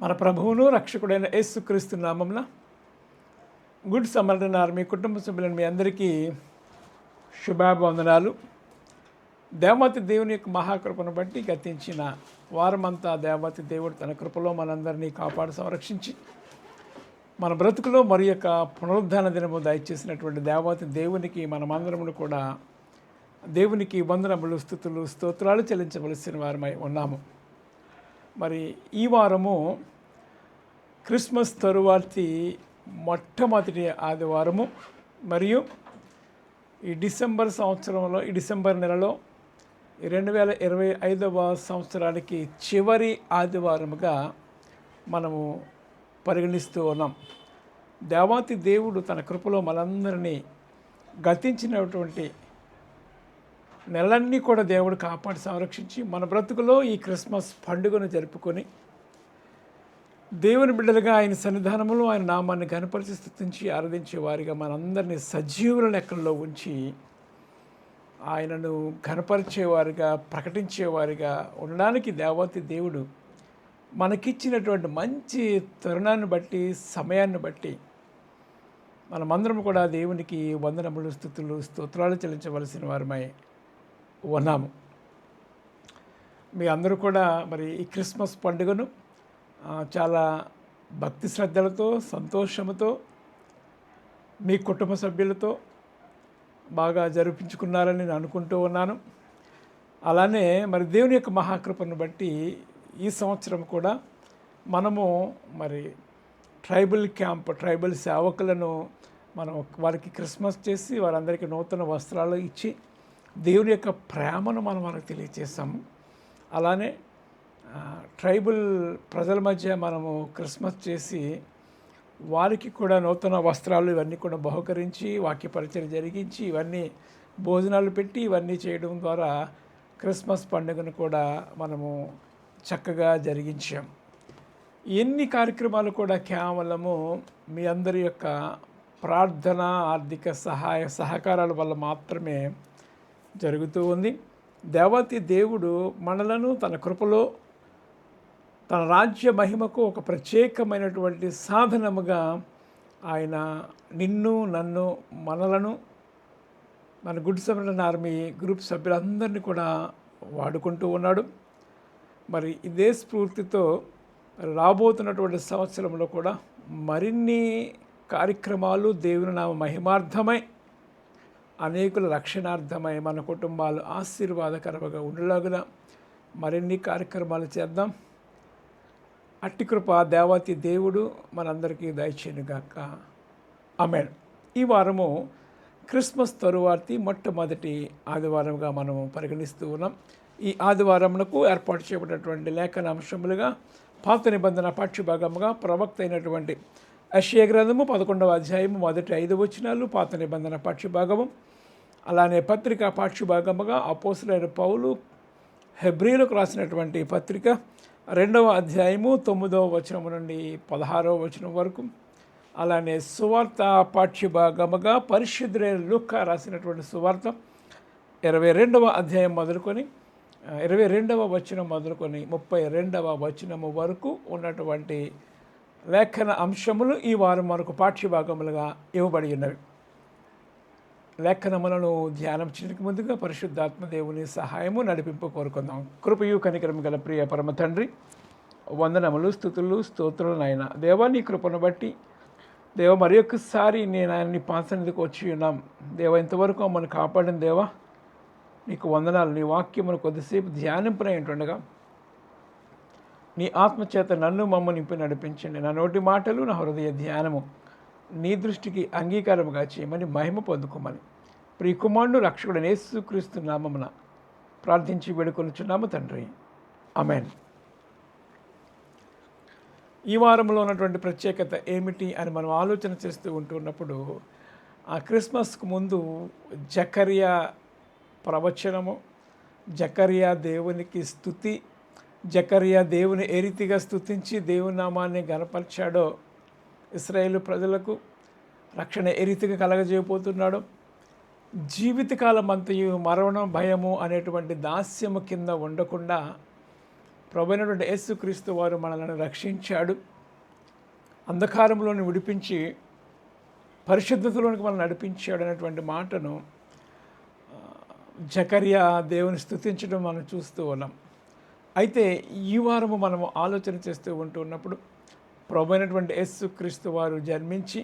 మన ప్రభువును రక్షకుడైన యేసుక్రీస్తు నామంన గుడ్ సమర్థనారు మీ కుటుంబ సభ్యులను మీ అందరికీ శుభాభివందనాలు. దేవతి దేవుని యొక్క మహాకృపను బట్టి గతించిన వారమంతా దేవతి దేవుడు తన కృపలో మనందరినీ కాపాడు సంరక్షించి మన బ్రతుకులో మరి యొక్క పునరుద్ధాన దినము దయచేసినటువంటి దేవమతి దేవునికి మనమందరమును కూడా దేవునికి వందనములు స్థుతులు స్తోత్రాలు చెల్లించవలసిన వారమై ఉన్నాము. మరి ఈ వారము క్రిస్మస్ తరువాతి మొట్టమొదటి ఆదివారము మరియు ఈ డిసెంబర్ సంవత్సరంలో ఈ డిసెంబర్ నెలలో రెండు వేల ఇరవై ఐదవ సంవత్సరానికి చివరి ఆదివారముగా మనము పరిగణిస్తూ ఉన్నాం. దేవాతి దేవుడు తన కృపలో మనందరినీ గతించినటువంటి నెలన్నీ కూడా దేవుడు కాపాడి సంరక్షించి మన బ్రతుకులో ఈ క్రిస్మస్ పండుగను జరుపుకొని దేవుని బిడ్డలుగా ఆయన సన్నిధానంలో ఆయన నామాన్ని కనపరిచి స్థుతించి ఆరాధించే వారిగా మనందరినీ సజీవుల లెక్కల్లో ఉంచి ఆయనను కనపరిచేవారిగా ప్రకటించేవారిగా ఉండడానికి దేవతి దేవుడు మనకిచ్చినటువంటి మంచి తరుణాన్ని బట్టి సమయాన్ని బట్టి మనమందరం కూడా దేవునికి వందనములు స్థుతులు స్తోత్రాలు చెల్లించవలసిన వారమై ఉన్నాము. మీ అందరూ కూడా మరి ఈ క్రిస్మస్ పండుగను చాలా భక్తి శ్రద్ధలతో సంతోషముతో మీ కుటుంబ సభ్యులతో బాగా జరిపించుకున్నారని నేను అనుకుంటూ ఉన్నాను. అలానే మరి దేవుని యొక్క మహాకృపను బట్టి ఈ సంవత్సరం కూడా మనము మరి ట్రైబల్ క్యాంప్ ట్రైబల్ సేవకులను మనం వారికి క్రిస్మస్ చేసి వారందరికీ నూతన వస్త్రాలు ఇచ్చి దేవుని యొక్క ప్రేమను మనం వారికి తెలియచేస్తాము. అలానే ట్రైబల్ ప్రజల మధ్య మనము క్రిస్మస్ చేసి వారికి కూడా నూతన వస్త్రాలు ఇవన్నీ కూడా బహుకరించి వాక్య పరిచయం జరిగించి ఇవన్నీ భోజనాలు పెట్టి ఇవన్నీ చేయడం ద్వారా క్రిస్మస్ పండుగను కూడా మనము చక్కగా జరిగించాం. ఎన్ని కార్యక్రమాలు కూడా కేవలము మీ అందరి యొక్క ప్రార్థన ఆర్థిక సహాయ సహకారాల వల్ల మాత్రమే జరుగుతూ ఉంది. దేవతి దేవుడు మనలను తన కృపలో తన రాజ్య మహిమకు ఒక ప్రత్యేకమైనటువంటి సాధనముగా ఆయన నిన్ను నన్ను మనలను మన గుడ్ సమరణ ఆర్మీ గ్రూప్ సభ్యులందరినీ కూడా వాడుకుంటూ ఉన్నాడు. మరి ఇదే స్ఫూర్తితో మరి రాబోతున్నటువంటి సంవత్సరంలో కూడా మరిన్ని కార్యక్రమాలు దేవుని నామ మహిమార్థమై అనేకుల రక్షణార్థమై మన కుటుంబాలు ఆశీర్వాదకరంగా ఉండలాగున మరిన్ని కార్యక్రమాలు చేద్దాం. అట్టి కృప దేవతి దేవుడు మనందరికీ దయచేయనుగాక. అమెన్ ఈ వారము క్రిస్మస్ తరువాతి మొట్టమొదటి ఆదివారంగా మనము పరిగణిస్తూ ఉన్నాం. ఈ ఆదివారమునకు ఏర్పాటు చేయబడినటువంటి లేఖన అంశములుగా పాత నిబంధన పాఠ్యభాగముగా ప్రవక్త అయినటువంటి అషయ గ్రంథము పదకొండవ అధ్యాయము మొదటి ఐదు వచనాలు పాత నిబంధన పాఠ్యభాగము. అలానే పత్రిక పాఠ్యభాగముగా అపోసులైన పౌలు హెబ్రిలకు రాసినటువంటి పత్రిక రెండవ అధ్యాయము తొమ్మిదవ వచనం నుండి పదహారవ వచనం వరకు. అలానే సువార్త పాఠ్యభాగముగా పరిశుద్ధులైన లుక్క రాసినటువంటి సువార్త ఇరవై రెండవ అధ్యాయం మొదలుకొని ఇరవై రెండవ వచనం మొదలుకొని ముప్పై రెండవ వచనము వరకు ఉన్నటువంటి లేఖన అంశములు ఈ వారం మనకు పాఠ్యభాగములుగా ఇవ్వబడి ఉన్నవి. లేఖనములను ధ్యానం చేయడానికి ముందుగా పరిశుద్ధాత్మ దేవుని సహాయము నడిపింపు కోరుకుందాం. కృపయు కనికరం గల ప్రియ పరమ తండ్రి వందనములు స్థుతులు స్తోత్రులు నాయన. దేవా నీ కృపను బట్టి దేవ మరి ఒక్కసారి నేను ఆయన్ని పాసనిధికి వచ్చి ఉన్నాం. దేవ ఇంతవరకు మమ్మల్ని కాపాడిన దేవా నీకు వందనాలు. నీ వాక్యమును కొద్దిసేపు ధ్యానింపునై ఉంటుండగా నీ ఆత్మచేత నన్ను మమ్మ నింపి నడిపించండి. నా నోటి మాటలు నా హృదయ ధ్యానము నీ దృష్టికి అంగీకారముగా చేయమని మహిమ పొందుకోమని ప్రియ కుమారుడు రక్షకుడు నేసుక్రీస్తు నామమున ప్రార్థించి వేడుకొనుచున్నాము తండ్రి. అమెన్ ఈ వారంలో ఉన్నటువంటి ప్రత్యేకత ఏమిటి అని మనం ఆలోచన చేస్తూ ఉంటున్నప్పుడు ఆ క్రిస్మస్కు ముందు జకరియా ప్రవచనము జకరియా దేవునికి స్థుతి జకరియా దేవుని ఏ రీతిగా స్థుతించి దేవుని నామాన్ని గనపరిచాడో ఇస్రాయేల్ ప్రజలకు రక్షణ ఏ రీతిగా కలగజేయబోతున్నాడో జీవితకాలం అంతయు మరణం భయము అనేటువంటి దాస్యము కింద ఉండకుండా ప్రభునటువంటి యేసుక్రీస్తు వారు మనల్ని రక్షించాడు. అంధకారంలోని విడిపించి పరిశుద్ధతలోనికి మనం నడిపించాడు అనేటువంటి మాటను ఆ, జకర్యా దేవుని స్థుతించడం మనం చూస్తూ ఉన్నాం. అయితే ఈ వారము మనము ఆలోచన చేస్తూ ఉంటున్నప్పుడు ప్రభు అయినటువంటి యేసుక్రీస్తు వారు జన్మించి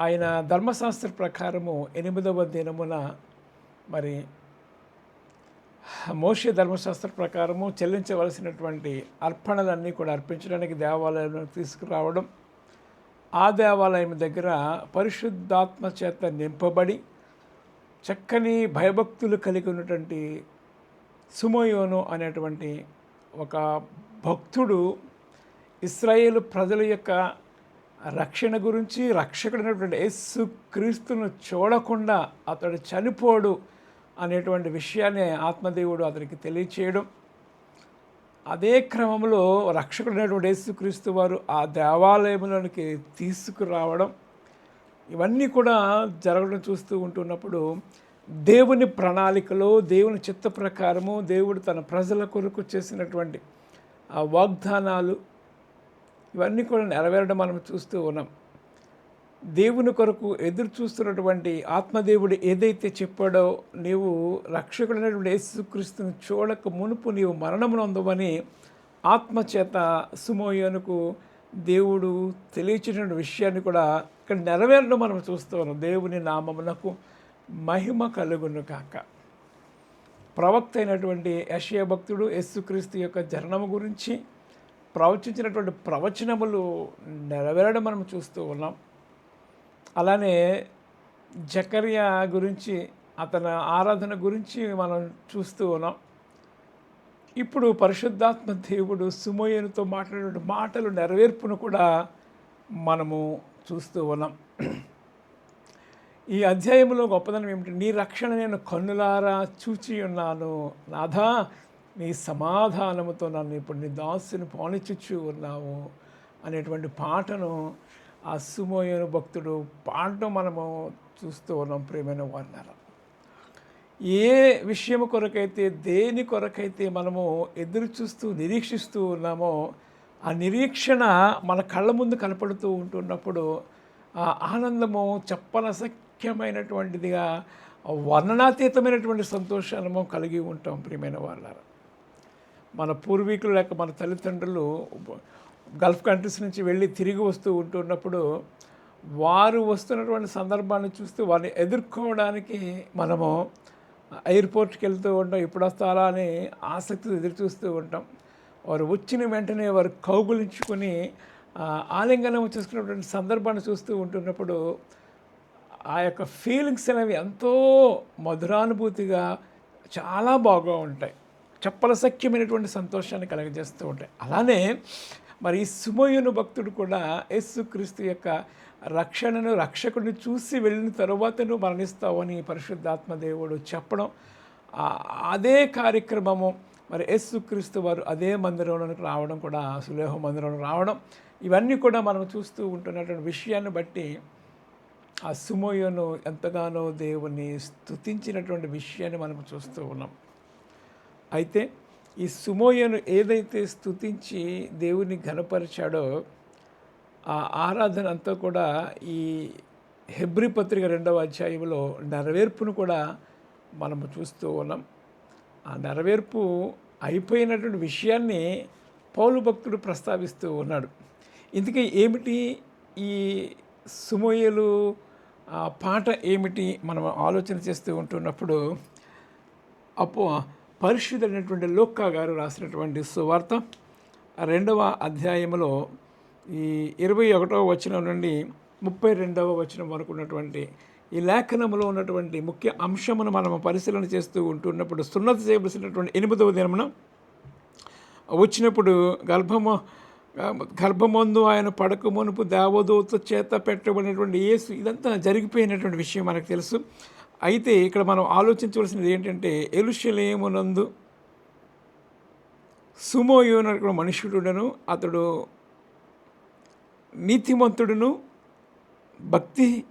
ఆయన ధర్మశాస్త్ర ప్రకారము ఎనిమిదవ దినమున మరి మోషే ధర్మశాస్త్ర ప్రకారము చెల్లించవలసినటువంటి అర్పణలన్నీ కూడా అర్పించడానికి దేవాలయంలో తీసుకురావడం ఆ దేవాలయం దగ్గర పరిశుద్ధాత్మ చేత నింపబడి చక్కని భయభక్తులు కలిగి ఉన్నటువంటి సుమయోను అనేటువంటి ఒక భక్తుడు ఇస్రాయేల్ ప్రజల యొక్క రక్షణ గురించి రక్షకుడైనటువంటి యేసు క్రీస్తును చూడకుండా అతడు చనిపోడు అనేటువంటి విషయాన్ని ఆత్మదేవుడు అతనికి తెలియచేయడం. అదే క్రమంలో రక్షకుడైనటువంటి యేసుక్రీస్తు వారు ఆ దేవాలయంలోనికి తీసుకురావడం. ఇవన్నీ కూడా జరగడం చూస్తూ ఉంటున్నప్పుడు దేవుని ప్రణాళికలో దేవుని చిత్త ప్రకారము దేవుడు తన ప్రజల కొరకు చేసినటువంటి ఆ వాగ్దానాలు ఇవన్నీ కూడా నెరవేరడం మనం చూస్తూ ఉన్నాం. దేవుని కొరకు ఎదురు చూస్తున్నటువంటి ఆత్మదేవుడు ఏదైతే చెప్పాడో నీవు రక్షకుడైనటువంటి యేసుక్రీస్తుని చూడక మునుపు నీవు మరణమును అందవని ఆత్మచేత సుమోయోనుకు దేవుడు తెలియచినటువంటి విషయాన్ని కూడా ఇక్కడ నెరవేరడం మనం చూస్తూ ఉన్నాం. దేవుని నామమునకు మహిమ కలుగును కాక ప్రవక్త అయినటువంటి యషయ భక్తుడు యేసుక్రీస్తు యొక్క జననము గురించి ప్రవచించినటువంటి ప్రవచనములు నెరవేరడం మనం చూస్తూ ఉన్నాం. అలానే జకర్య గురించి అతని ఆరాధన గురించి మనం చూస్తూ ఉన్నాం. ఇప్పుడు పరిశుద్ధాత్మ దేవుడు సుమోయనుతో మాట్లాడే మాటలు నెరవేర్పును కూడా మనము చూస్తూ ఉన్నాం. ఈ అధ్యాయంలో గొప్పదనం ఏమిటి? నీ రక్షణ నేను కన్నులారా చూచి ఉన్నాను. నాథా నీ సమాధానముతో నన్ను ఇప్పుడు నీ దాసుని పాలిచుచ్చు ఉన్నావు అనేటువంటి పాటను ఆ సుమోయను భక్తుడు పాడడం మనము చూస్తూ ఉన్నాం ప్రియమైన వారినారా ఏ విషయం కొరకైతే దేని కొరకైతే మనము ఎదురు చూస్తూ నిరీక్షిస్తూ ఉన్నామో ఆ నిరీక్షణ మన కళ్ళ ముందు కనపడుతూ ఉంటున్నప్పుడు ఆనందము చెప్పనసఖ్యమైనటువంటిదిగా వర్ణనాతీతమైనటువంటి సంతోషాలను కలిగి ఉంటాం ప్రియమైన వాళ్ళారా మన పూర్వీకులు లేక మన తల్లిదండ్రులు గల్ఫ్ కంట్రీస్ నుంచి వెళ్ళి తిరిగి వస్తూ ఉంటున్నప్పుడు వారు వస్తున్నటువంటి సందర్భాన్ని చూస్తూ వారిని ఎదుర్కోవడానికి మనము ఎయిర్పోర్ట్కి వెళ్తూ ఉంటాం. ఇప్పుడు వస్తారా అని ఆసక్తితో ఎదురు చూస్తూ ఉంటాం. వారు వచ్చిన వెంటనే వారు కౌగులించుకొని ఆలింగనం చేసుకున్నటువంటి సందర్భాన్ని చూస్తూ ఉంటున్నప్పుడు ఆ యొక్క ఫీలింగ్స్ అనేవి ఎంతో మధురానుభూతిగా చాలా బాగా ఉంటాయి. చెప్పలసఖ్యమైనటువంటి సంతోషాన్ని కలగజేస్తూ ఉంటాయి. అలానే మరి ఈ భక్తుడు కూడా యేసుక్రీస్తు యొక్క రక్షణను రక్షకుడిని చూసి వెళ్ళిన తరువాత నువ్వు మరణిస్తావని పరిశుద్ధాత్మ దేవుడు చెప్పడం అదే కార్యక్రమము మరి యేసుక్రీస్తు వారు అదే మందిరంలోనికి రావడం కూడా సులేహ మందిరంలో రావడం ఇవన్నీ కూడా మనం చూస్తూ ఉంటున్నటువంటి విషయాన్ని బట్టి ఆ సుమోయను ఎంతగానో దేవుని స్థుతించినటువంటి విషయాన్ని మనం చూస్తూ ఉన్నాం. అయితే ఈ సుమోయను ఏదైతే స్థుతించి దేవుని ఘనపరిచాడో ఆ ఆరాధన అంతా కూడా ఈ హెబ్రి పత్రిక రెండవ అధ్యాయంలో నెరవేర్పును కూడా మనము చూస్తూ ఉన్నాం. ఆ నెరవేర్పు అయిపోయినటువంటి విషయాన్ని పౌలు భక్తుడు ప్రస్తావిస్తూ ఉన్నాడు. ఇందుకే ఏమిటి ఈ సుమోయలు ఆ పాట ఏమిటి మనం ఆలోచన చేస్తూ ఉంటున్నప్పుడు అపో పరిశుద్ధుడైనటువంటి లోక్కా గారు రాసినటువంటి సువార్త రెండవ అధ్యాయంలో ఈ ఇరవై ఒకటవ వచనం నుండి ముప్పై రెండవ వచనం వరకు ఉన్నటువంటి ఈ లేఖనంలో ఉన్నటువంటి ముఖ్య అంశమును మనం పరిశీలన చేస్తూ ఉంటున్నప్పుడు సున్నతి చేయవలసినటువంటి ఎనిమిదవ దినమున వచ్చినప్పుడు గర్భము గర్భమందు ఆయన పడక మునుపు దేవదూత చేత పెట్టబడినటువంటి యేసు ఇదంతా జరిగిపోయినటువంటి విషయం మనకు తెలుసు. అయితే ఇక్కడ మనం ఆలోచించవలసినది ఏంటంటే ఎలుషలేమునందు సుమోయోన మనుషుడును అతడు నీతిమంతుడును భక్తి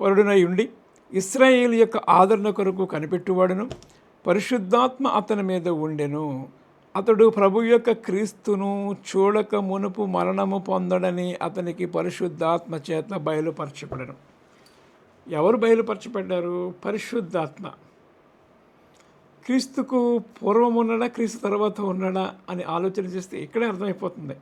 పరుడునై ఉండి ఇస్రాయేల్ యొక్క ఆదరణ కొరకు కనిపెట్టువాడును పరిశుద్ధాత్మ అతని మీద ఉండెను. అతడు ప్రభు యొక్క క్రీస్తును చూడక మునుపు మరణము పొందడని అతనికి పరిశుద్ధాత్మ చేత బయలుపరచబడను. ఎవరు బయలుపరచబడ్డారు? పరిశుద్ధాత్మ. క్రీస్తుకు పూర్వం ఉన్నాడా క్రీస్తు తర్వాత ఉన్నాడా అని ఆలోచన చేస్తే ఇక్కడే అర్థమైపోతుంది.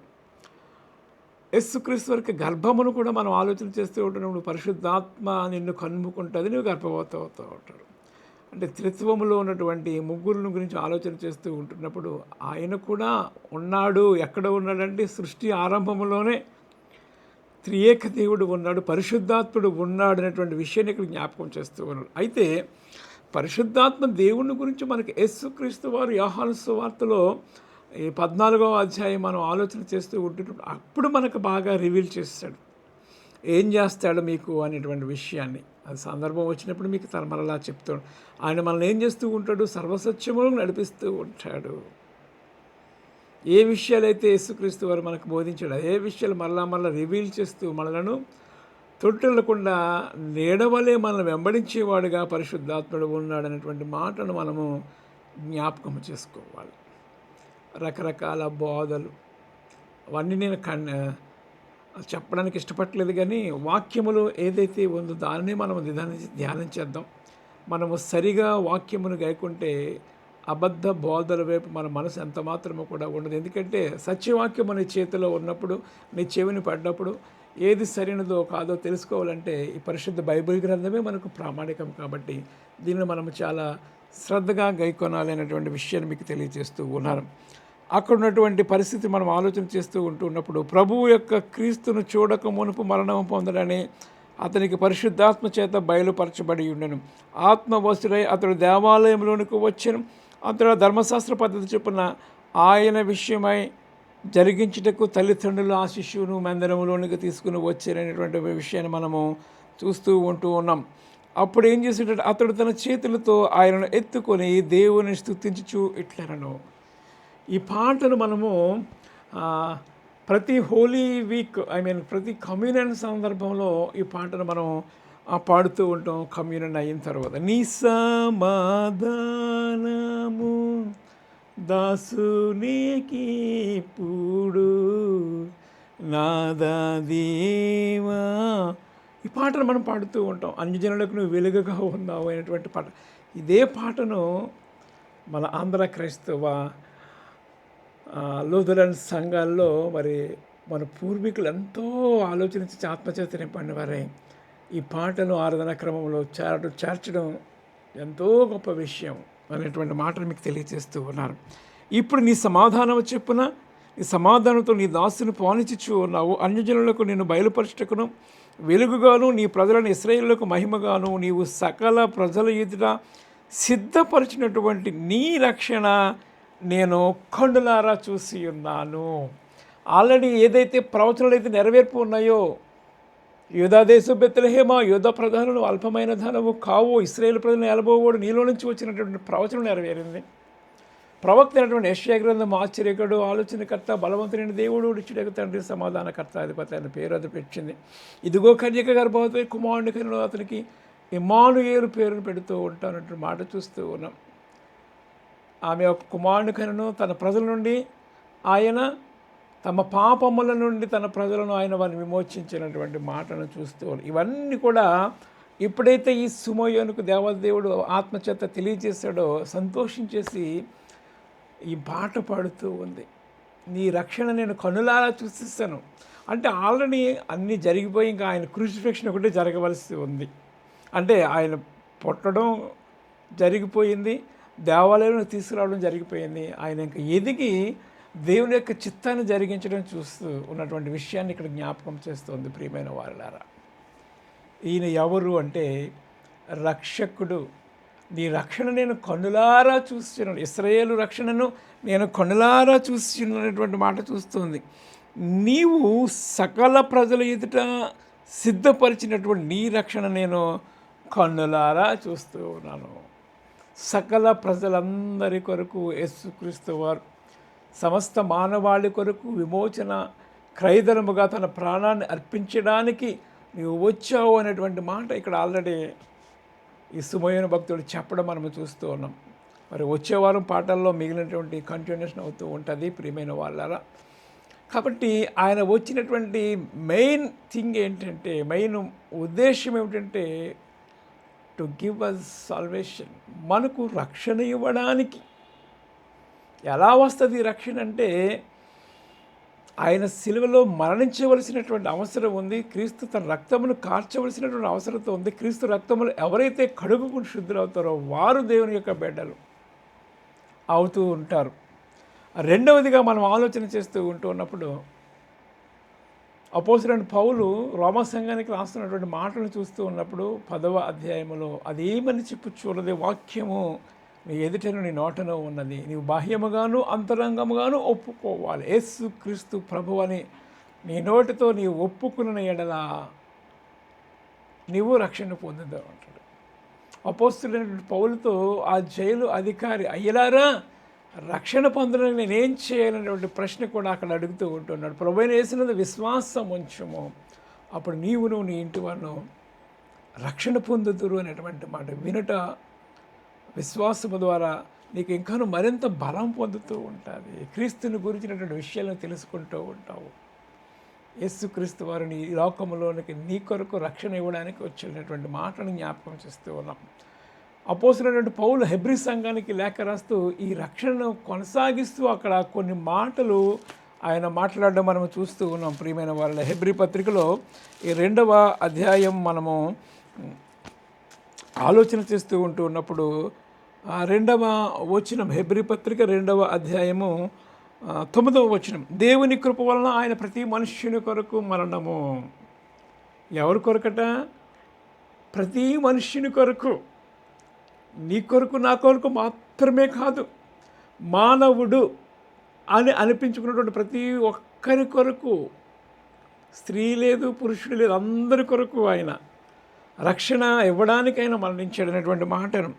యస్సుక్రీస్తు వరకు గర్భమును కూడా మనం ఆలోచన చేస్తూ ఉంటున్నప్పుడు పరిశుద్ధాత్మ నిన్ను కన్నుకుంటుంది నువ్వు గర్భవత అవుతూ ఉంటాడు అంటే త్రిత్వములో ఉన్నటువంటి ముగ్గురుని గురించి ఆలోచన చేస్తూ ఉంటున్నప్పుడు ఆయన కూడా ఉన్నాడు ఎక్కడ ఉన్నాడంటే సృష్టి ఆరంభంలోనే త్రియేక దేవుడు ఉన్నాడు పరిశుద్ధాత్ముడు ఉన్నాడు అనేటువంటి విషయాన్ని ఇక్కడ జ్ఞాపకం చేస్తూ ఉన్నాడు. అయితే పరిశుద్ధాత్మ దేవుని గురించి మనకి యేసుక్రీస్తు వారు యోహాను సువార్తలో ఈ పద్నాలుగవ అధ్యాయం మనం ఆలోచన చేస్తూ ఉంటున్నప్పుడు అప్పుడు మనకు బాగా రివీల్ చేస్తాడు. ఏం చేస్తాడు మీకు అనేటువంటి విషయాన్ని. అది సందర్భం వచ్చినప్పుడు మీకు తన మరలా చెప్తాడు ఆయన మనల్ని ఏం చేస్తూ ఉంటాడు? సర్వసత్యములు నడిపిస్తూ ఉంటాడు. ఏ విషయాలైతే యేసుక్రీస్తు వారు మనకు బోధించాడు ఏ విషయాలు మరలా మరలా రివీల్ చేస్తూ మనలను తొట్టెళ్ళకుండా నీడవలే మనల్ని వెంబడించేవాడుగా పరిశుద్ధాత్ముడు ఉన్నాడనేటువంటి మాటను మనము జ్ఞాపకం చేసుకోవాలి. రకరకాల బోధలు. అవన్నీ నేను కన్ చెప్పడానికి ఇష్టపడలేదు కానీ వాక్యములు ఏదైతే ఉందో దానిని మనం ధ్యానించి ధ్యానం చేద్దాం మనము సరిగా వాక్యమును గాయకుంటే అబద్ధ బోధల వైపు మన మనసు ఎంత మాత్రమో కూడా ఉండదు. ఎందుకంటే సత్యవాక్యం మన చేతిలో ఉన్నప్పుడు నీ చెవిని పడ్డప్పుడు ఏది సరైనదో కాదో తెలుసుకోవాలంటే ఈ పరిశుద్ధ బైబిల్ గ్రంథమే మనకు ప్రామాణికం కాబట్టి దీన్ని మనం చాలా శ్రద్ధగా గైకొనాలి అనేటువంటి విషయాన్ని మీకు తెలియజేస్తూ ఉన్నాను. అక్కడ ఉన్నటువంటి పరిస్థితి మనం ఆలోచన చేస్తూ ఉంటున్నప్పుడు ప్రభువు యొక్క క్రీస్తును చూడక మునుపు మరణం పొందడని అతనికి పరిశుద్ధాత్మ చేత బయలుపరచబడి ఉండను. ఆత్మవసులై అతడు దేవాలయంలోనికి వచ్చను. అతడు ధర్మశాస్త్ర పద్ధతి చొప్పున ఆయన విషయమై జరిగించుటకు తల్లిదండ్రులు ఆ శిష్యును మందిరంలోనికి తీసుకుని వచ్చారనేటువంటి విషయాన్ని మనము చూస్తూ ఉంటూ ఉన్నాం. అప్పుడు ఏం చేసేటట్టు అతడు తన చేతులతో ఆయనను ఎత్తుకొని దేవుని స్థుతించుచు ఇట్లనను. ఈ పాటను మనము ప్రతి హోలీ వీక్ ఐ మీన్ ప్రతి కమ్యూనియన్ సందర్భంలో ఈ పాటను మనం పాడుతూ ఉంటాం. కమ్యూనియన్ అయిన తర్వాత. నీ సమాధానము దాసునికి పూడు నాదా దేవా. ఈ పాటను మనం పాడుతూ ఉంటాం. అన్యజనులకు నువ్వు వెలుగుగా ఉన్నావు అనేటువంటి పాట. ఇదే పాటను మన ఆంధ్ర క్రైస్తవ లూథరన్ సంఘాల్లో మరి మన పూర్వీకులు ఎంతో ఆలోచించి ఆత్మచైతన్యం నింపండి వారే ఈ పాటను ఆరాధన క్రమంలో చేరడం చేర్చడం ఎంతో గొప్ప విషయం అనేటువంటి మాటలు మీకు తెలియజేస్తూ ఉన్నారు. ఇప్పుడు నీ సమాధానం చెప్పున నీ సమాధానంతో నీ దాసుని పాలించుచు ఉన్నావు. అన్యజనులకు నేను బయలుపరచుటకును వెలుగుగాను నీ ప్రజలను ఇస్రాయేళ్ళకు మహిమగాను నీవు సకల ప్రజల ఎదుట సిద్ధపరిచినటువంటి నీ రక్షణ నేను కండులారా చూసి ఉన్నాను. ఆల్రెడీ ఏదైతే ప్రవచనాలు అయితే నెరవేర్పు ఉన్నాయో యోధా బెత్తలహేమా యోధ ప్రధానులు అల్పమైన ధనము కావు ఇస్రాయేల్ ప్రజలను ఎలబోవోడు నీలో నుంచి వచ్చినటువంటి ప్రవచనం నెరవేరింది. ప్రవక్త అయినటువంటి యశ్యా గ్రంథం ఆశ్చర్యకుడు ఆలోచనకర్త బలవంతుడైన దేవుడు ఇచ్చుడకు తండ్రి సమాధానకర్త అధిపతి ఆయన పేరు అది పెట్టింది. ఇదిగో కన్యక గర్భవతి కుమారుని కనులు అతనికి ఇమానుయేలు పేరును పెడుతూ ఉంటానటువంటి మాట చూస్తూ ఉన్నాం. ఆమె యొక్క కుమారునికను తన ప్రజల నుండి ఆయన తమ పాపముల నుండి తన ప్రజలను ఆయన వారిని విమోచించినటువంటి మాటను చూస్తూ ఇవన్నీ కూడా ఎప్పుడైతే ఈ సుమయోనుకు దేవదేవుడు ఆత్మచేత తెలియజేశాడో సంతోషించేసి ఈ పాట పాడుతూ ఉంది. నీ రక్షణ నేను కనులారా చూసిస్తాను అంటే ఆల్రెడీ అన్నీ జరిగిపోయి ఇంకా ఆయన క్రూసిఫిక్షన్ ఒకటే జరగవలసి ఉంది. అంటే ఆయన పుట్టడం జరిగిపోయింది. దేవాలయంలో తీసుకురావడం జరిగిపోయింది. ఆయన ఇంకా ఎదిగి దేవుని యొక్క చిత్తాన్ని జరిగించడం చూస్తూ ఉన్నటువంటి విషయాన్ని ఇక్కడ జ్ఞాపకం చేస్తుంది ప్రియమైన వారులారా. ఈయన ఎవరు అంటే రక్షకుడు. నీ రక్షణ నేను కన్నులారా చూస్తున్నాను ఇస్రాయేలు రక్షణను నేను కన్నులారా చూస్తున్నటువంటి మాట చూస్తుంది. నీవు సకల ప్రజల ఎదుట సిద్ధపరిచినటువంటి నీ రక్షణ నేను కన్నులారా చూస్తూ ఉన్నాను. సకల ప్రజలందరి కొరకు యేసుక్రీస్తు వారు సమస్త మానవాళి కొరకు విమోచన క్రైదనముగా తన ప్రాణాన్ని అర్పించడానికి నీవు వచ్చావు అనేటువంటి మాట ఇక్కడ ఆల్రెడీ ఈ సుమయోన భక్తుడు చెప్పడం మనం చూస్తూ ఉన్నాం. మరి వచ్చే వారం పాటల్లో మిగిలినటువంటి కంటిన్యూషన్ అవుతూ ఉంటుంది ప్రియమైన వాళ్ళరా? కాబట్టి ఆయన వచ్చినటువంటి మెయిన్ థింగ్ ఏంటంటే మెయిన్ ఉద్దేశం ఏమిటంటే టు గివ్ అస్ సాల్వేషన్ మనకు రక్షణ ఇవ్వడానికి. ఎలా వస్తుంది రక్షణ అంటే ఆయన సిలువలో మరణించవలసినటువంటి అవసరం ఉంది. క్రీస్తు తన రక్తమును కార్చవలసినటువంటి అవసరంతో ఉంది. క్రీస్తు రక్తములు ఎవరైతే కడుగుకుని శుద్ధులవుతారో వారు దేవుని యొక్క బిడ్డలు అవుతూ ఉంటారు. రెండవదిగా మనం ఆలోచన చేస్తూ ఉంటూ ఉన్నప్పుడు అపోజిరెంట్ పౌలు రోమ సంఘానికి రాస్తున్నటువంటి మాటలు చూస్తూ ఉన్నప్పుడు పదవ అధ్యాయములో అదేమని చెప్పు చూడదే వాక్యము నీ ఎదుటను నీ నోటను ఉన్నది. నీవు బాహ్యముగాను అంతరంగముగాను ఒప్పుకోవాలి. యేసు క్రీస్తు ప్రభు అని నీ నోటితో నీవు ఒప్పుకున్న ఎడల నీవు రక్షణ పొందుతావు అంటాడు. అపోస్తులైనటువంటి పౌలతో ఆ జైలు అధికారి అయ్యలారా రక్షణ పొందడానికి నేనేం చేయాలనేటువంటి ప్రశ్న కూడా అక్కడ అడుగుతూ ఉంటున్నాడు. ప్రభు వేసినది విశ్వాసం ఉంచము. అప్పుడు నీవును నీ ఇంటి వాళ్ళు రక్షణ పొందుతురు అనేటువంటి మాట వినుట విశ్వాసము ద్వారా నీకు ఇంకాను మరింత బలం పొందుతూ ఉంటుంది. క్రీస్తుని గురించినటువంటి విషయాలను తెలుసుకుంటూ ఉంటావు. యేసుక్రీస్తు వారిని ఈ లోకంలోనికి నీ కొరకు రక్షణ ఇవ్వడానికి వచ్చినటువంటి మాటను జ్ఞాపకం చేస్తూ ఉన్నాం. అపోసినటువంటి పౌలు హెబ్రి సంఘానికి లేఖ రాస్తూ ఈ రక్షణను కొనసాగిస్తూ అక్కడ కొన్ని మాటలు ఆయన మాట్లాడడం మనము చూస్తూ ఉన్నాం. ప్రియమైన వాళ్ళ హెబ్రి పత్రికలో ఈ రెండవ అధ్యాయం మనము ఆలోచన చేస్తూ ఉంటూ ఉన్నప్పుడు ఆ రెండవ వచనం హెబ్రి పత్రిక రెండవ అధ్యాయము తొమ్మిదవ వచనం దేవుని కృప వలన ఆయన ప్రతి మనుష్యుని కొరకు మరణము. ఎవరి కొరకట? ప్రతి మనుష్యుని కొరకు. నీ కొరకు నా కొరకు మాత్రమే కాదు మానవుడు అని అనిపించుకున్నటువంటి ప్రతి ఒక్కరి కొరకు స్త్రీ లేదు పురుషుడు లేదు అందరి కొరకు ఆయన రక్షణ ఇవ్వడానికైనా మరణించాడు అనేటువంటి మాటను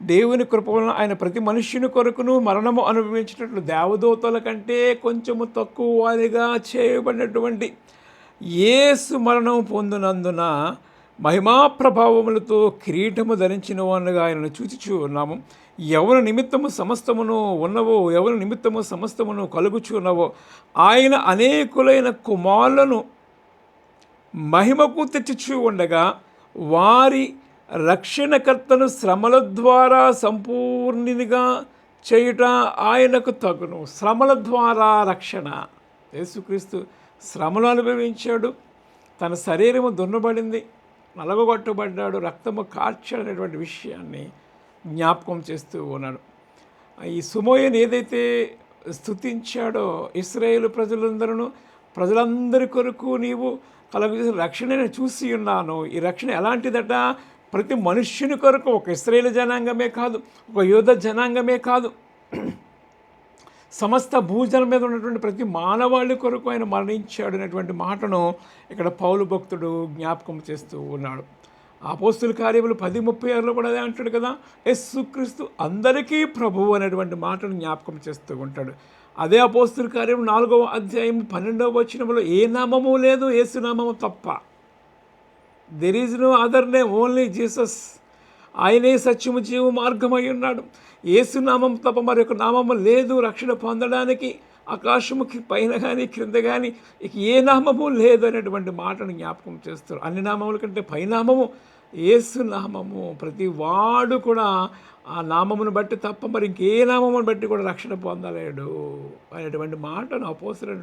దేవుని కృప వలన ఆయన ప్రతి మనుష్యుని కొరకును మరణము అనుభవించినట్లు దేవదూతల కంటే కొంచెము తక్కువ వారిగా చేయబడినటువంటి ఏసు మరణం పొందినందున మహిమా ప్రభావములతో కిరీటము ధరించిన వానుగా ఆయనను చూచిచూ ఉన్నాము. ఎవరి నిమిత్తము సమస్తమును ఉన్నవో ఎవరి నిమిత్తము సమస్తమును కలుగుచూ ఉన్నవో ఆయన అనేకులైన కుమారులను మహిమకు తెచ్చుచూ ఉండగా వారి రక్షణకర్తను శ్రమల ద్వారా సంపూర్ణినిగా చేయుట ఆయనకు తగును. శ్రమల ద్వారా రక్షణ. యేసుక్రీస్తు శ్రమలు అనుభవించాడు. తన శరీరము దున్నబడింది. నలగొట్టబడ్డాడు రక్తము కార్చాడనేటువంటి విషయాన్ని జ్ఞాపకం చేస్తూ ఉన్నాడు. ఈ సుమోయను ఏదైతే స్థుతించాడో ఇస్రాయేల్ ప్రజలందరూ ప్రజలందరి కొరకు నీవు కలగజేసిన రక్షణను చూసి ఉన్నాను. ఈ రక్షణ ఎలాంటిదట? ప్రతి మనుష్యుని కొరకు ఒక ఇస్రాయేల్ జనాంగమే కాదు ఒక యోధ జనాంగమే కాదు. సమస్త భూజనం మీద ఉన్నటువంటి ప్రతి మానవాళి కొరకు ఆయన మరణించాడు అనేటువంటి మాటను ఇక్కడ పౌలు భక్తుడు జ్ఞాపకం చేస్తూ ఉన్నాడు. ఆపోస్తుల కార్యములు పది ముప్పై ఆరులో కూడా అదే అంటాడు కదా? యస్సుక్రీస్తు అందరికీ ప్రభువు అనేటువంటి మాటను జ్ఞాపకం చేస్తూ ఉంటాడు. అదే అపోస్తుల కార్యం నాలుగవ అధ్యాయం పన్నెండవ వచ్చినములో ఏ నామము లేదు ఏసునామము తప్ప. There is no other name only Jesus ఆయనే సత్యము జీవ మార్గమై ఉన్నాడు. ఏసునామం తప్ప మరి ఒక నామము లేదు. రక్షణ పొందడానికి ఆకాశముకి పైన కానీ క్రింద కానీ ఇక ఏ నామము లేదు అనేటువంటి మాటను జ్ఞాపకం చేస్తారు. అన్ని నామముల కంటే పైనామము ఏసు నామము ప్రతి వాడు కూడా ఆ నామమును బట్టి తప్ప మరి ఇంకే నామమును బట్టి కూడా రక్షణ పొందలేడు అనేటువంటి మాటను అపోసిన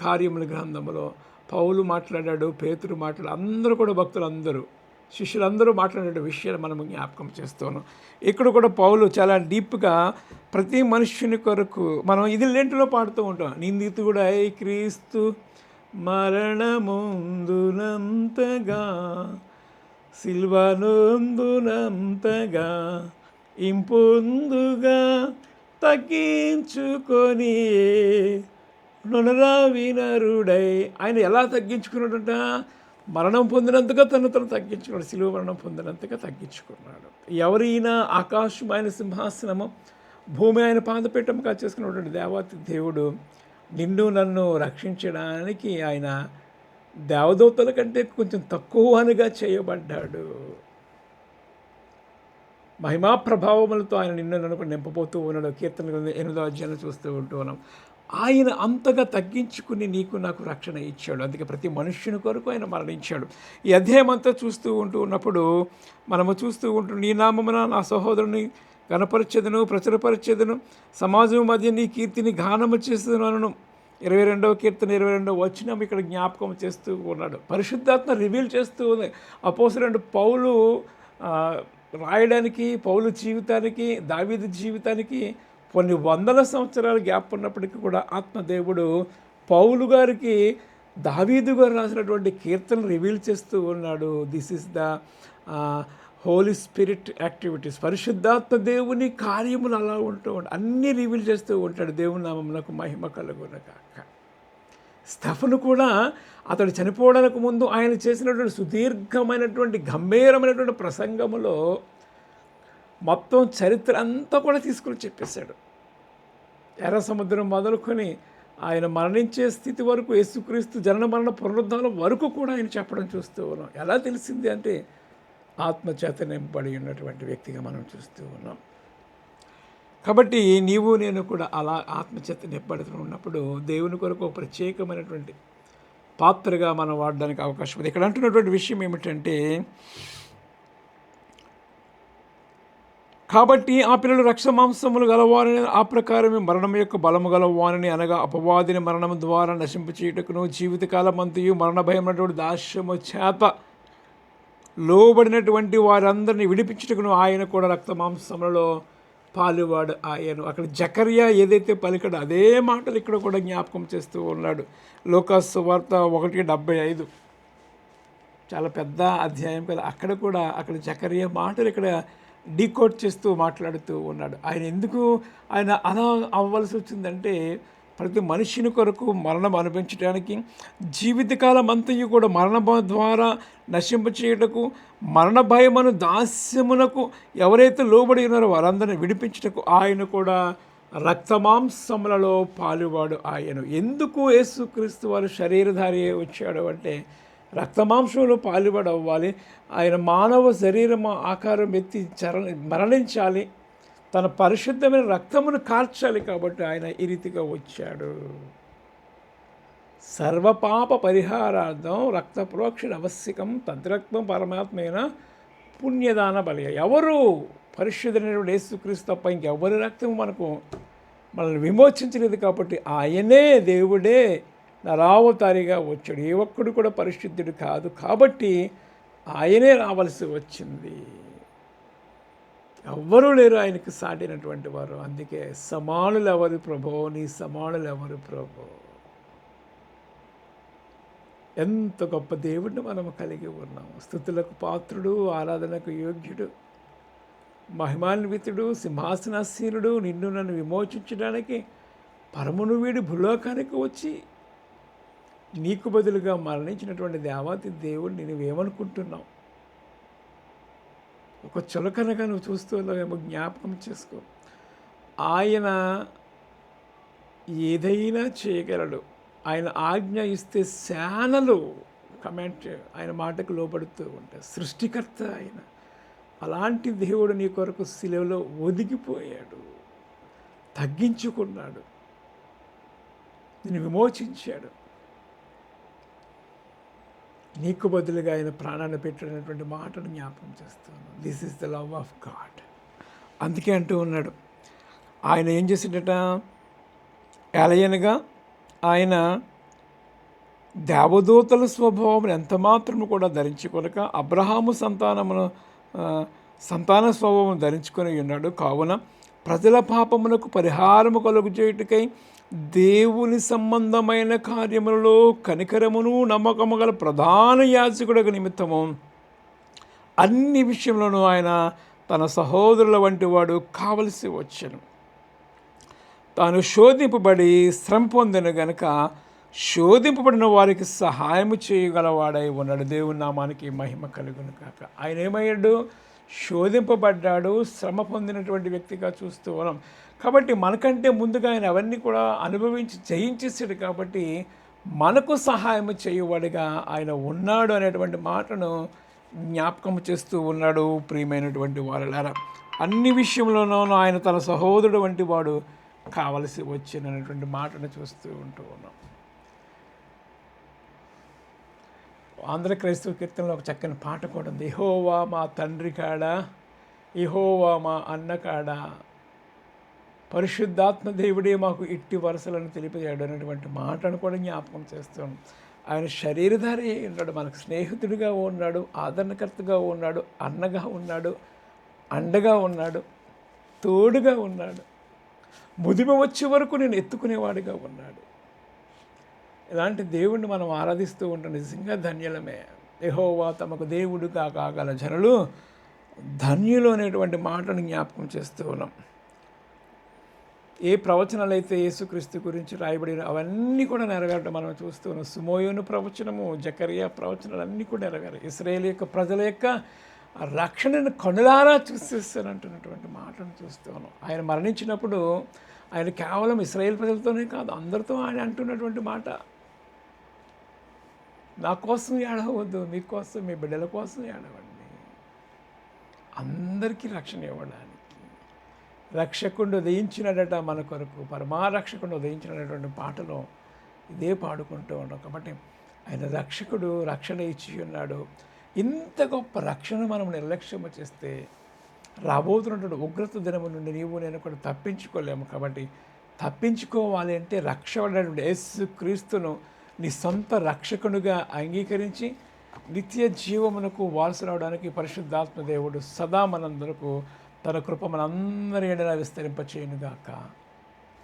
కార్యముల గ్రంథంలో పౌలు మాట్లాడాడు పేతురు మాట్లాడు అందరూ కూడా భక్తులు అందరూ శిష్యులందరూ మాట్లాడే విషయాలు మనం జ్ఞాపకం చేస్తాను ఇక్కడ కూడా పౌలు చాలా డీప్గా ప్రతి మనుష్యుని కొరకు మనం ఇది లెంటులో పాడుతూ ఉంటాం. నిందితుడై క్రీస్తు మరణముందునంతగా సిల్వనందునంతగా ఇంపొందుగా తగ్గించుకొని వినరుడై ఆయన ఎలా తగ్గించుకున్నాడంట? మరణం పొందినంతగా తను తను తగ్గించుకున్నాడు సిలువ మరణం పొందినంతగా తగ్గించుకున్నాడు. ఎవరైనా ఆకాశం ఆయన సింహాసనము భూమి ఆయన పాదపీఠంగా చేసుకున్నటువంటి దేవత దేవుడు నిన్ను నన్ను రక్షించడానికి ఆయన దేవదూతల కంటే కొంచెం తక్కువగా చేయబడ్డాడు. మహిమా ప్రభావములతో ఆయన నిన్ను నన్ను కూడా నింపబోతూ ఉన్నాడు. కీర్తన ఎనిమిదో అధ్యాయంలో చూస్తూ ఉంటూ ఉన్నాం. ఆయన అంతగా తగ్గించుకుని నీకు నాకు రక్షణ ఇచ్చాడు. అందుకే ప్రతి మనుష్యుని కొరకు ఆయన మరణించాడు. ఈ అధ్యాయం అంతా చూస్తూ ఉంటూ ఉన్నప్పుడు మనము చూస్తూ ఉంటూ నీ నామమున నా సహోదరుని గణపరిచెదను ప్రచురపరిచెదను సమాజం మధ్య నీ కీర్తిని గానము చేస్తున్నాను ఇరవై రెండవ కీర్తన ఇరవై రెండవ వచ్చిన ఇక్కడ జ్ఞాపకం చేస్తూ ఉన్నాడు. పరిశుద్ధాత్మ రివీల్ చేస్తూ ఉంది. అపోస రెండు పౌలు రాయడానికి పౌలు జీవితానికి దావీదు జీవితానికి కొన్ని వందల సంవత్సరాలు గ్యాప్ ఉన్నప్పటికీ కూడా ఆత్మదేవుడు పౌలు గారికి దావీదు గారు రాసినటువంటి కీర్తనలు రివీల్ చేస్తూ ఉన్నాడు. This is the holy spirit activities పరిశుద్ధాత్మ దేవుని కార్యములు అలా ఉంటూ ఉంటాడు అన్నీ రివీల్ చేస్తూ ఉంటాడు. దేవుని నామమునకు మహిమ కలుగున కాక కూడా అతడు చనిపోవడానికి ముందు ఆయన చేసినటువంటి సుదీర్ఘమైనటువంటి గంభీరమైనటువంటి ప్రసంగములో మొత్తం చరిత్ర అంతా కూడా తీసుకుని చెప్పేశాడు. ఎర్ర సముద్రం మొదలుకొని ఆయన మరణించే స్థితి వరకు యేసుక్రీస్తు జనన మరణ పునరుద్ధానం వరకు కూడా ఆయన చెప్పడం చూస్తూ ఉన్నాం. ఎలా తెలిసింది అంటే ఆత్మచేత నింపబడి ఉన్నటువంటి వ్యక్తిగా మనం చూస్తూ ఉన్నాం. కాబట్టి నీవు నేను కూడా అలా ఆత్మచేత నింపడుతూ ఉన్నప్పుడు దేవుని కొరకు ప్రత్యేకమైనటువంటి పాత్రగా మనం వాడడానికి అవకాశం ఉంది. ఇక్కడ అంటున్నటువంటి విషయం ఏమిటంటే కాబట్టి ఆ పిల్లలు రక్ష మాంసములు గలవారని ఆ ప్రకారమే మరణం యొక్క బలము గలవారని అనగా అపవాదిని మరణం ద్వారా నశింప చేయుటకును జీవితకాలం అంతయు మరణ భయమైనటువంటి దాస్యము చేత లోబడినటువంటి వారందరిని విడిపించుటకును ఆయన కూడా రక్త మాంసములలో పాలువాడు ఆయన. అక్కడ జకర్యా ఏదైతే పలికడో అదే మాటలు ఇక్కడ కూడా జ్ఞాపకం చేస్తూ ఉన్నాడు. లోకాస్ వార్త ఒకటి డెబ్బై ఐదు. చాలా పెద్ద అధ్యాయం కదా. అక్కడ కూడా అక్కడ జకరియా మాటలు ఇక్కడ డీకోడ్ చేస్తూ మాట్లాడుతూ ఉన్నాడు. ఆయన ఎందుకు ఆయన అలా అవ్వాల్సి వచ్చిందంటే ప్రతి మనిషిని కొరకు మరణం అనిపించడానికి జీవితకాలం అంతయు కూడా మరణ ద్వారా నశింప చేయుటకు మరణ భయమును దాస్యమునకు ఎవరైతే లోబడి ఉన్నారో వారందరిని విడిపించుటకు ఆయన కూడా రక్తమాంసములలో పాలువాడు ఆయన ఎందుకు యేసుక్రీస్తు వారు శరీరధారి వచ్చాడు అంటే రక్తమాంసంలో పాలుబడవ్వాలి ఆయన మానవ శరీరం ఆకారం ఎత్తి చర మరణించాలి. తన పరిశుద్ధమైన రక్తమును కార్చాలి కాబట్టి ఆయన ఈ రీతిగా వచ్చాడు. సర్వపాప పరిహారార్థం రక్త ప్రోక్షణ ఆవశ్యకం తద్రక్తం పరమాత్మైన పుణ్యదాన బలి ఎవరు? పరిశుద్ధమైనటువంటి యేసుక్రీస్తు తప్ప ఇంకెవరి రక్తం మనకు మనల్ని విమోచించలేదు కాబట్టి ఆయనే దేవుడే. నరావతారిగా వచ్చాడు. ఏ ఒక్కడు కూడా పరిశుద్ధుడు కాదు. కాబట్టి ఆయనే రావాల్సి వచ్చింది. ఎవ్వరూ లేరు ఆయనకు సాటినటువంటి వారు. అందుకే సమానులు ఎవరు ప్రభో? నీ సమానులు ఎవరు ప్రభో? ఎంత గొప్ప దేవుడిని మనం కలిగి ఉన్నాము. స్థుతులకు పాత్రుడు ఆరాధనకు యోగ్యుడు మహిమాన్వితుడు సింహాసనాసీనుడు నిన్ను నన్ను విమోచించడానికి పరమును వీడి భూలోకానికి వచ్చి నీకు బదులుగా మరణించినటువంటి దేవాతి దేవుడిని నువ్వేమనుకుంటున్నావు ఒక చులకనగా నువ్వు చూస్తూ ఉన్నావేమో జ్ఞాపకం చేసుకో. ఆయన ఏదైనా చేయగలడు. ఆయన ఆజ్ఞ ఇస్తే శానలు కమెంట్ ఆయన మాటకు లోపడుతూ ఉంటాయి సృష్టికర్త ఆయన. అలాంటి దేవుడు నీ కొరకు శిలువలో ఒదిగిపోయాడు. తగ్గించుకున్నాడు. నేను విమోచించాడు. నీకు బదులుగా ఆయన ప్రాణాన్ని పెట్టినటువంటి మాటను జ్ఞాపకం చేస్తాను this is the love of God అందుకే అంటూ ఉన్నాడు. ఆయన ఏం చేసిండట? ఎలయనగా ఆయన దేవదూతల స్వభావం ఎంత మాత్రము కూడా ధరించుకొనక అబ్రహాము సంతానమును సంతాన స్వభావం ధరించుకొని ఉన్నాడు. కావున ప్రజల పాపమునకు పరిహారము కలుగు చేయుటకై దేవుని సంబంధమైన కార్యములలో కనికరమును నమ్మకము గల ప్రధాన యాజకుడకు నిమిత్తము. అన్ని విషయంలోనూ ఆయన తన సహోదరుల వంటి వాడు కావలసి వచ్చను. తాను శోధింపబడి శ్రమ పొందిన గనుక శోధింపబడిన వారికి సహాయము చేయగలవాడై ఉన్నాడు. దేవుని నామానికి మహిమ కలుగును కాక ఆయన ఏమయ్యాడు? శోధింపబడ్డాడు శ్రమ పొందినటువంటి వ్యక్తిగా చూస్తూ ఉన్నాం. కాబట్టి మనకంటే ముందుగా ఆయన అవన్నీ కూడా అనుభవించి జయించేసాడు కాబట్టి మనకు సహాయం చేయవాడిగా ఆయన ఉన్నాడు అనేటువంటి మాటను జ్ఞాపకం చేస్తూ ఉన్నాడు ప్రియమైనటువంటి వారలారా. అన్ని విషయంలోనూ ఆయన తన సహోదరుడు వంటి వాడు కావలసి వచ్చినటువంటి మాటను చూస్తూ ఉంటూ ఉన్నాం. ఆంధ్ర క్రైస్తవ కీర్తనలో ఒక చక్కని పాట కూడా ఉంది. ఇహోవా మా తండ్రి కాడ? ఇహోవా మా అన్న కాడ? పరిశుద్ధాత్మ దేవుడే మాకు ఇట్టి వరుసలను తెలిపజేయడం అనేటువంటి మాటను కూడా జ్ఞాపకం చేస్తాం ఆయన శరీరధారి అయి ఉన్నాడు. మనకు స్నేహితుడిగా ఉన్నాడు ఆదరణకర్తగా ఉన్నాడు అన్నగా ఉన్నాడు అండగా ఉన్నాడు తోడుగా ఉన్నాడు. ముదిమ వచ్చే వరకు నేను ఎత్తుకునేవాడిగా ఉన్నాడు. ఇలాంటి దేవుణ్ణి మనం ఆరాధిస్తూ ఉంటాం నిజంగా ధన్యులమే. యెహోవా తమకు దేవుడుగా కాగల జనులు ధన్యులు అనేటువంటి మాటను జ్ఞాపకం చేస్తూ ఉన్నాం. ఏ ప్రవచనాలు అయితే యేసుక్రీస్తు గురించి రాయబడిన అవన్నీ కూడా నెరవేరడం మనం చూస్తూ ఉన్నాం. సుమోయోను ప్రవచనము జకరియా ప్రవచనాలు అన్నీ కూడా నెరవేరాయి. ఇస్రాయేల్ యొక్క ప్రజల యొక్క రక్షణను కనులారా చూసేస్తానంటున్నటువంటి మాటను చూస్తూ ఉన్నాం. ఆయన మరణించినప్పుడు ఆయన కేవలం ఇస్రాయేల్ ప్రజలతోనే కాదు అందరితో ఆయన అంటున్నటువంటి మాట నా కోసం ఏడవద్దు మీకోసం మీ బిడ్డల కోసం ఏడవండి. అందరికీ రక్షణ ఇవ్వడానికి. రక్షకుడు ఉదయించినడట మన కొరకు పరమారక్షకుడు ఉదయించినటువంటి పాటలో ఇదే పాడుకుంటూ ఉన్నాం. కాబట్టి ఆయన రక్షకుడు రక్షణ ఇచ్చి ఉన్నాడు. ఇంత గొప్ప రక్షణ మనం నిర్లక్ష్యం చేస్తే రాబోతున్నటువంటి ఉగ్రత దినము నుండి నీవు నేను కూడా తప్పించుకోలేము. కాబట్టి తప్పించుకోవాలి అంటే రక్షకుడైనటువంటి యేసు క్రీస్తును నీ సొంత రక్షకునిగా అంగీకరించి నిత్య జీవమునకు వారసురావడానికి పరిశుద్ధాత్మ దేవుడు సదా మనందరకు తన కృప మనందరి ఎడలా విస్తరింపచేయునుగాక.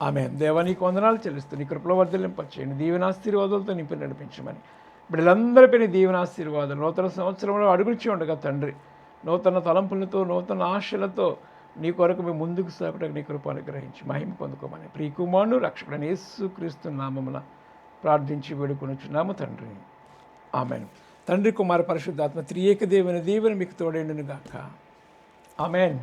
ఆమె దేవానికి వందనాలు చెల్లిస్తూ నీ కృపలో వర్ధలింపచేయండి దీవెనాశీర్వాదాలతో నింపి నడిపించమని. బిడ్డలందరిపైన దీవెనాశీర్వాదాలు నూతన సంవత్సరంలో అడుగుచి ఉండగా తండ్రి. నూతన తలంపులతో నూతన ఆశలతో నీ కొరకు మేము ముందుకు సాగడానికి నీ కృప అనుగ్రహించి మహిమ పొందుకోమని. ప్రియకుమారుడు రక్షకుడని యేసు క్రీస్తు నామమున ప్రార్థించి వేడుకొనుచున్నాము తండ్రి. ఆమెన్. తండ్రి కుమార పరిశుద్ధాత్మ త్రియేక దేవుని దీవెన మీకు తోడేండును గాక ఆమెన్.